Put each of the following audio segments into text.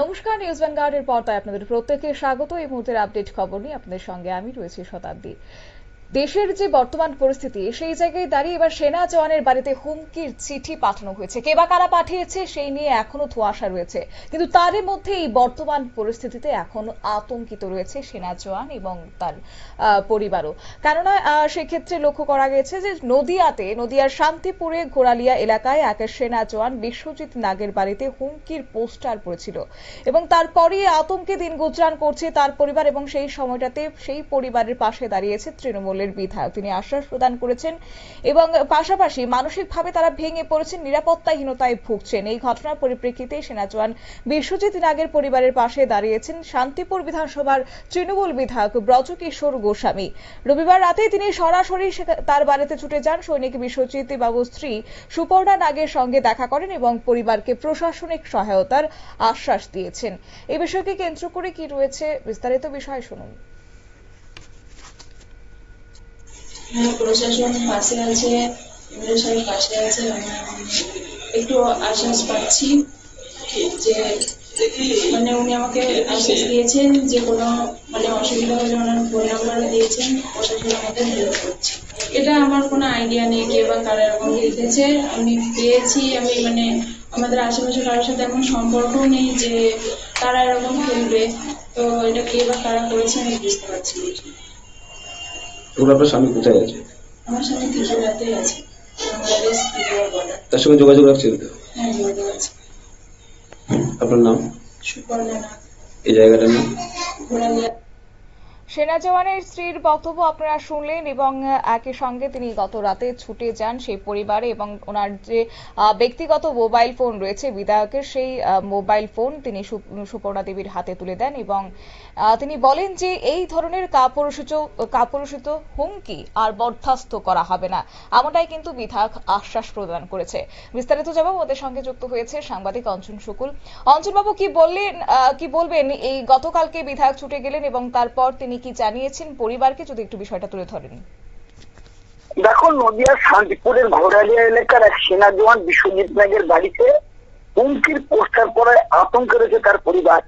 নমস্কার নিউজ ভ্যানগার্ডের পর্দায় আপনাদের প্রত্যেককে স্বাগত। এই মুহূর্তের আপডেট খবর নিয়ে আপনাদের সঙ্গে আমি রয়েছি শতাব্দী। দেশের যে বর্তমান পরিস্থিতি, সেই জায়গায় দাঁড়িয়ে এবার সেনা জওয়ানের বাড়িতে হুমকির চিঠি পাঠানো হয়েছে। কে বা কারা পাঠিয়েছে, সেই নিয়ে এখনও ধোঁয়াশা রয়েছে। কিন্তু তারই মধ্যে এই বর্তমান পরিস্থিতিতে এখন আতঙ্কিত রয়েছে সেনা জওয়ান এবং তার পরিবারও। কেননা সেক্ষেত্রে লক্ষ্য করা গেছে যে নদিয়াতে, নদিয়ার শান্তিপুরে ঘোড়ালিয়া এলাকায় এক সেনা জওয়ান বিশ্বজিৎ নাগের বাড়িতে হুমকির পোস্টার পড়েছিল এবং তারপরে আতঙ্কে দিন গুজরান করছে তার পরিবার এবং সেই সময়টাতে সেই পরিবারের পাশে দাঁড়িয়েছে তৃণমূলের বিধায়ক। তিনি আশ্বাস প্রদান করেছেন এবং পাশাপাশি মানসিকভাবে তারা ভেঙে পড়েছেন, নিরাপত্তাহীনতায় ভুগছেন। এই ঘটনার পরিপ্রেক্ষিতে সেনা জওয়ান বিশ্বজিৎ নাগের পরিবারের পাশে দাঁড়িয়েছেন শান্তিপুর বিধানসভার তৃণমূল বিধায়ক ব্রজকিশোর গোস্বামী। রবিবার রাতে তিনি সরাসরি তার বাড়িতে ছুটে যান। সৈনিক বিশ্বজিৎ বাবুর স্ত্রী সুপর্ণা নাগের সঙ্গে দেখা করেন এবং পরিবারকে প্রশাসনিক সহায়তার আশ্বাস দিয়েছেন। এ বিষয়কে কেন্দ্র করে কি রয়েছে বিস্তারিত বিষয় শুনুন। প্রশাসন পাশে আছে সাহেব পাশে আছে একটু আশ্বাস পাচ্ছি যে মানে উনি আমাকে আশ্বাস দিয়েছেন যে কোনো মানে অসুবিধা হলে ওনার ফোন নাম্বারও দিয়েছেন, প্রশাসন আমাদের হেল্প করছে। এটা আমার কোনো আইডিয়া নেই কে বা কারা এরকম লিখেছে। আমি পেয়েছি, আমি মানে আমাদের আশেপাশে কারোর সাথে এমন সম্পর্কও নেই যে তারা এরকম খেলবে তো এটা কে বা কারা করেছে আমি বুঝতে পারছি না। এখন আপনার স্বামী কোথায় আছে? আমার তার সঙ্গে যোগাযোগ রাখছেন তো? হ্যাঁ আপনার নাম? সুপর্ণা এই জায়গাটার নাম? সেনা জওয়ানের স্ত্রীর বক্তব্য আপনারা শুনলেন এবং একই সঙ্গে তিনি গত রাতে ছুটে যান সেই পরিবারে এবং ওনার যে ব্যক্তিগত মোবাইল ফোন রয়েছে বিধায়কের সেই মোবাইল ফোন তিনি সুপর্ণা দেবীর হাতে তুলে দেন এবং তিনি বলেন যে এই ধরনের কাপুরুষিত কাপুরুষিত হুমকি আর বরখাস্ত করা হবে না। এমনটাই কিন্তু বিধায়ক আশ্বাস প্রদান করেছে। বিস্তারিত যাব ওদের সঙ্গে যুক্ত হয়েছে সাংবাদিক অঞ্জন শুকুল। অঞ্জনবাবু কি বললেন কি বলবেন? এই গতকালকে বিধায়ক ছুটে গেলেন এবং তারপর তিনি কি জানিয়েছেন পরিবারকে যদি একটু বিষয়টা তুলে ধরেন? দেখো, নদিয়ার শান্তিপুরের ঘোড়ালিয়া এলাকার এক সেনা জওয়ান বিশ্বজিৎ নাগের বাড়িতে হুমকির পোস্টার পড়ায় আতঙ্কে রয়েছে তার পরিবার।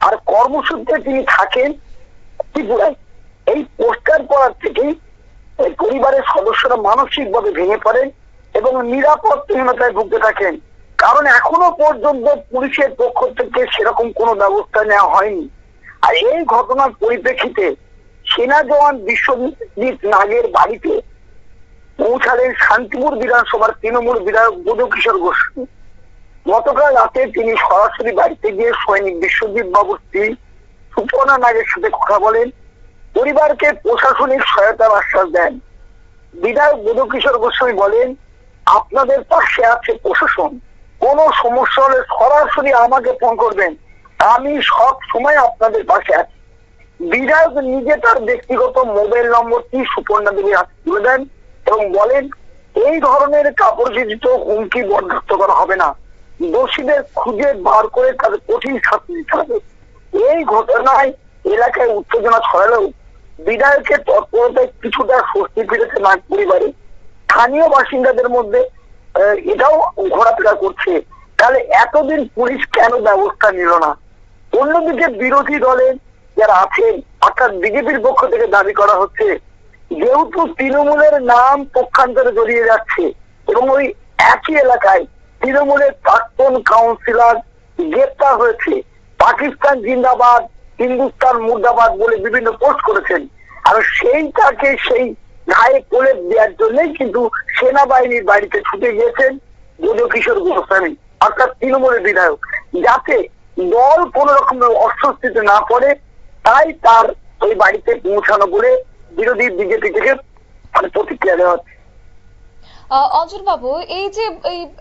আর কর্মসূত্রে তিনি থাকেন ত্রিপুরায়। এই পোস্টার পড়ার থেকেই পরিবারের সদস্যরা মানসিকভাবে ভেঙে পড়েন এবং নিরাপত্তাহীনতায় ভুগতে থাকেন। কারণ এখনও পর্যন্ত পুলিশের পক্ষ থেকে সেরকম কোনো ব্যবস্থা নেওয়া হয়নি। আর এই ঘটনার পরিপ্রেক্ষিতে সেনা জওয়ান বিশ্বজিৎ নাগের বাড়িতে পৌঁছালেন শান্তিপুর বিধানসভার তৃণমূল বিধায়ক বোধকিশোর গোস্বামী গতকাল রাতে তিনি সরাসরি বাড়িতে গিয়ে সৈনিক বিশ্বজিৎ বাবুর স্ত্রী সুপর্ণা নাগের সাথে কথা বলেন, পরিবারকে প্রশাসনিক সহায়তার আশ্বাস দেন। বিধায়ক বোধকিশোর গোস্বামী বলেন, আপনাদের পাশে আছে প্রশাসন। কোন সমস্যা হলে সরাসরি আমাকে ফোন করবেন। আমি সব সময় আপনাদের পাশে আছি। বিধায়ক নিজে তার ব্যক্তিগত মোবাইল নম্বরটি সুপর্ণা দেবীর হাতে তুলে দেন এবং বলেন, এই ধরনের কাপড় জীবিত হুমকি বরখাস্ত করা হবে না। দোষীদের খুঁজে বার করে তাদের কঠিন শাস্তি দিতে হবে। এই ঘটনায় এলাকায় উত্তেজনা ছড়ালেও বিধায়কের তৎপরতায় কিছুটা স্বস্তি ফিরেছে নাগ পরিবারে। স্থানীয় বাসিন্দাদের মধ্যে এটাও ঘোরাফেরা করছে। তাহলে এতদিন পুলিশ কেন ব্যবস্থা নিল না? অন্যদিকে বিরোধী দলের যারা আছেন, অর্থাৎ বিজেপির পক্ষ থেকে দাবি করা হচ্ছে, যেহেতু তৃণমূলের নাম পক্ষান্তরে জড়িয়ে যাচ্ছে এবং ওই একই এলাকায় তৃণমূলের প্রাক্তন কাউন্সিলর গ্রেপ্তার হয়েছে, পাকিস্তান জিন্দাবাদ, হিন্দুস্তান মুর্দাবাদ বলে বিভিন্ন পোস্ট করেছেন। আর সেইটাকে সেই ঘায়ে কোলে দেওয়ার জন্যই কিন্তু সেনাবাহিনীর বাড়িতে ছুটে গিয়েছেন যদিও কিশোর গোস্বামী, অর্থাৎ তৃণমূলের বিধায়ক, যাতে দল কোন রকম অস্বস্তিতে না পড়ে, তাই তার ওই বাড়িতে পৌঁছানো বলে বিরোধী বিজেপি থেকে প্রতিক্রিয়া দেওয়া হচ্ছে। অঞ্জন বাবু এই যে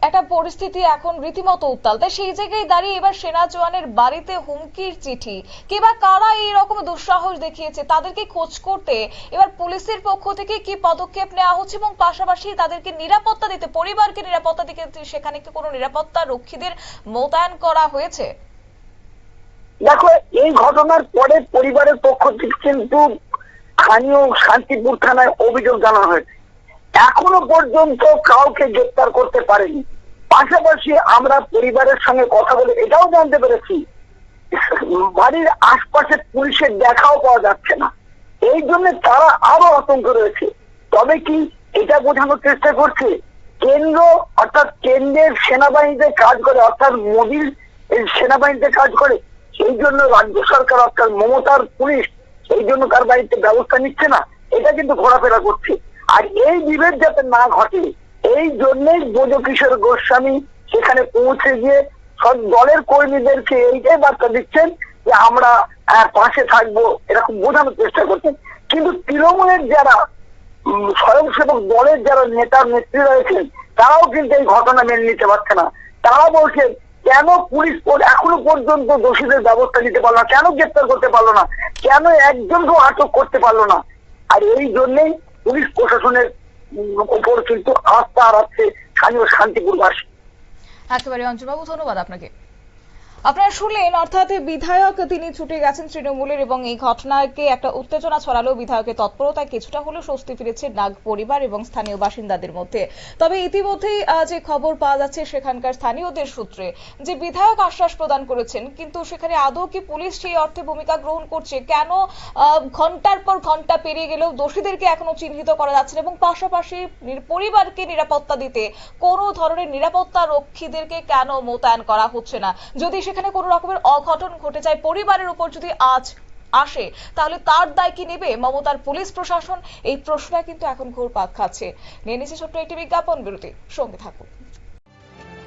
একটা পরিস্থিতি এখন রীতিমতো উত্তাল, তাই সেই জায়গায় দাঁড়িয়ে এবার সেনা জওয়ানের বাড়িতে হুমকির চিঠি, কিংবা কারা এই রকম দুঃসাহস দেখিয়েছে, তাদেরকে খোঁজ করতে এবার পুলিশের পক্ষ থেকে কি পদক্ষেপ নেওয়া হচ্ছে, এবং পাশাপাশি তাদেরকে নিরাপত্তা দিতে, পরিবারকে নিরাপত্তা দিতে সেখানে কি কোনো নিরাপত্তা রক্ষীদের মোতায়েন করা হয়েছে? দেখো, এই ঘটনার পরে পরিবারের পক্ষ থেকে কিন্তু স্থানীয় শান্তিপুর থানায় অভিযোগ জানানো হয়েছে। এখনও পর্যন্ত কাউকে গ্রেপ্তার করতে পারেনি। পাশাপাশি আমরা পরিবারের সঙ্গে কথা বলে এটাও জানতে পেরেছি, বাড়ির আশপাশে পুলিশের দেখাও পাওয়া যাচ্ছে না। এই জন্য তারা আরও আতঙ্ক রয়েছে। তবে কি এটা বোঝানোর চেষ্টা করছে, কেন্দ্র অর্থাৎ কেন্দ্রের সেনাবাহিনীতে কাজ করে, অর্থাৎ মোদীর সেনাবাহিনীতে কাজ করে সেই জন্য রাজ্য সরকার অর্থাৎ মমতার পুলিশ সেই জন্য তার বাড়িতে ব্যবস্থা নিচ্ছে না। এটা কিন্তু ঘোরাফেরা করছে। আর এই বিভেদ যাতে না ঘটে এই জন্যই বোধ কিশোর গোস্বামী সেখানে পৌঁছে গিয়ে সব দলের কর্মীদেরকে এইটাই বার্তা দিচ্ছেন যে আমরা আহ, পাশে থাকব এরকম বোঝানোর চেষ্টা করছেন। কিন্তু তৃণমূলের যারা স্বয়ংসেবক দলের যারা নেতা নেত্রী রয়েছেন তারাও কিন্তু এই ঘটনা মেনে নিতে পারছে না। তারা বলছেন কেন পুলিশ এখনও পর্যন্ত দোষীদের ব্যবস্থা নিতে পারল না? কেন গ্রেপ্তার করতে পারল না? কেন একজনকেও আটক করতে পারল না? আর এই জন্যেই পুলিশ প্রশাসনের উপর কিন্তু আস্থা হারাচ্ছে স্থানীয় শান্তিপুরবাসী একেবারে অঞ্চলবাবু ধন্যবাদ আপনাকে। আপনারা শুনলেন, অর্থাৎ বিধায়ক তিনি ছুটে গেছেন তৃণমূলের এবং এই ঘটনাকে একটা উত্তেজনা ছড়ালেও বিধায়কের তৎপরতায়। কিছুটা হলেও স্বস্তি ফিরেছে নাগ পরিবার এবং স্থানীয় বাসিন্দাদের মধ্যে। তবে ইতিমধ্যেই যে খবর পাওয়া যাচ্ছে সেখানকার স্থানীয়দের সূত্রে, যে বিধায়ক আশ্বাস প্রদান করেছেন, কিন্তু সেখানে আদৌ কি পুলিশ সেই অর্থে ভূমিকা গ্রহণ করছে? কেন ঘণ্টার পর ঘণ্টা পেরিয়ে গেলেও দোষীদেরকে এখনও চিহ্নিত করা যাচ্ছে এবং পাশাপাশি পরিবারকে নিরাপত্তা দিতে কোনো ধরনের নিরাপত্তা রক্ষীদেরকে কেন মোতায়েন করা হচ্ছে না? যদি সেখানে কোনো রকমের অঘটন ঘটে যায়, পরিবারের উপর যদি আজ আসে, তাহলে তার দায় কি নেবে? মমতার পুলিশ প্রশাসন এই প্রশ্নটা কিন্তু এখন ঘুরপাক খাচ্ছে। নিয়ে নিচ্ছে ছোট্ট একটি বিজ্ঞাপন, বিরতি। সঙ্গে থাকুন।